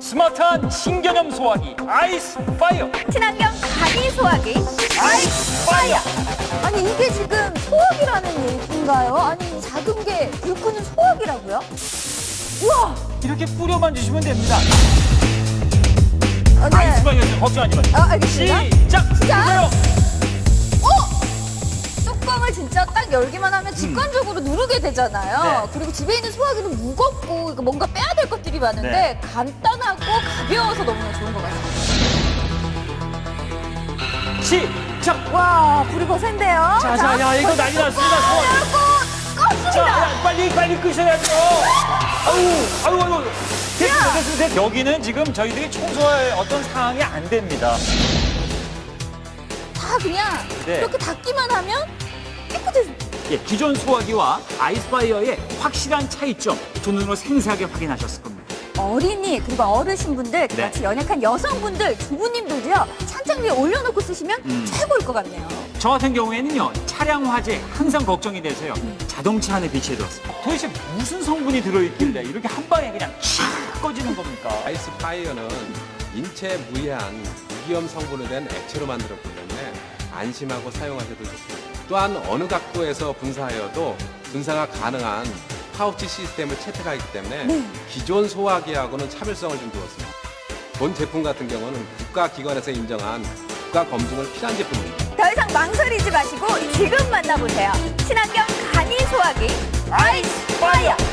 스마트한 신개념 소화기 아이스 파이어 친환경 간이 소화기 아이스 파이어. 아니 이게 지금 소화기라는 얘기인가요? 아니 이 작은 게 불 끄는 소화기라고요? 우와! 이렇게 뿌려만 주시면 됩니다. 어, 네. 아이스 파이어 걱정하지 마세요. 아, 알겠습니다. 시작! 시작! 뚜껑을 진짜 딱 열기만 하면 직관적으로 누르게 되잖아요. 음. 네. 그리고 집에 있는 소화기는 무겁고 이거 뭔가 빼야 될 것들이 많은데 네. 간단하고 가벼워서 너무나 좋은 것 같아요. 시작! 와, 불이 거센데요. 자, 자, 야, 이거 난리 났습니다. 껐습니다. 자, 야, 빨리 빨리 끄셔야죠. 아유, 아유, 아유. 됐습니다, 됐습니다. 됐- 여기는 지금 저희들이 청소할 어떤 상황이 안 됩니다. 다 그냥 네. 이렇게 닫기만 하면 깨끗해집니다. 예, 기존 소화기와 아이스파이어의 확실한 차이점 두 눈으로 생생하게 확인하셨을 겁니다. 어린이 그리고 어르신분들 네. 같이 연약한 여성분들 주부님들도요 찬장 위에 올려놓고 쓰시면 음. 최고일 것 같네요. 저 같은 경우에는요 차량 화재 항상 걱정이 돼서요 자동차 안에 비치해뒀습니다. 도대체 무슨 성분이 들어있길래 이렇게 한 방에 그냥 촥 꺼지는 겁니까? 아이스 파이어는 인체에 무해한 무기염 성분을 낸 액체로 만들었기 때문에 안심하고 사용하셔도 좋습니다. 또한 어느 각도에서 분사하여도 분사가 가능한 파우치 시스템을 채택하기 때문에 네. 기존 소화기하고는 차별성을 좀 두었습니다. 본 제품 같은 경우는 국가기관에서 인정한 국가 검증을 필요한 제품입니다. 더 이상 망설이지 마시고 지금 만나보세요. 친환경 간이 소화기 아이스 파이어.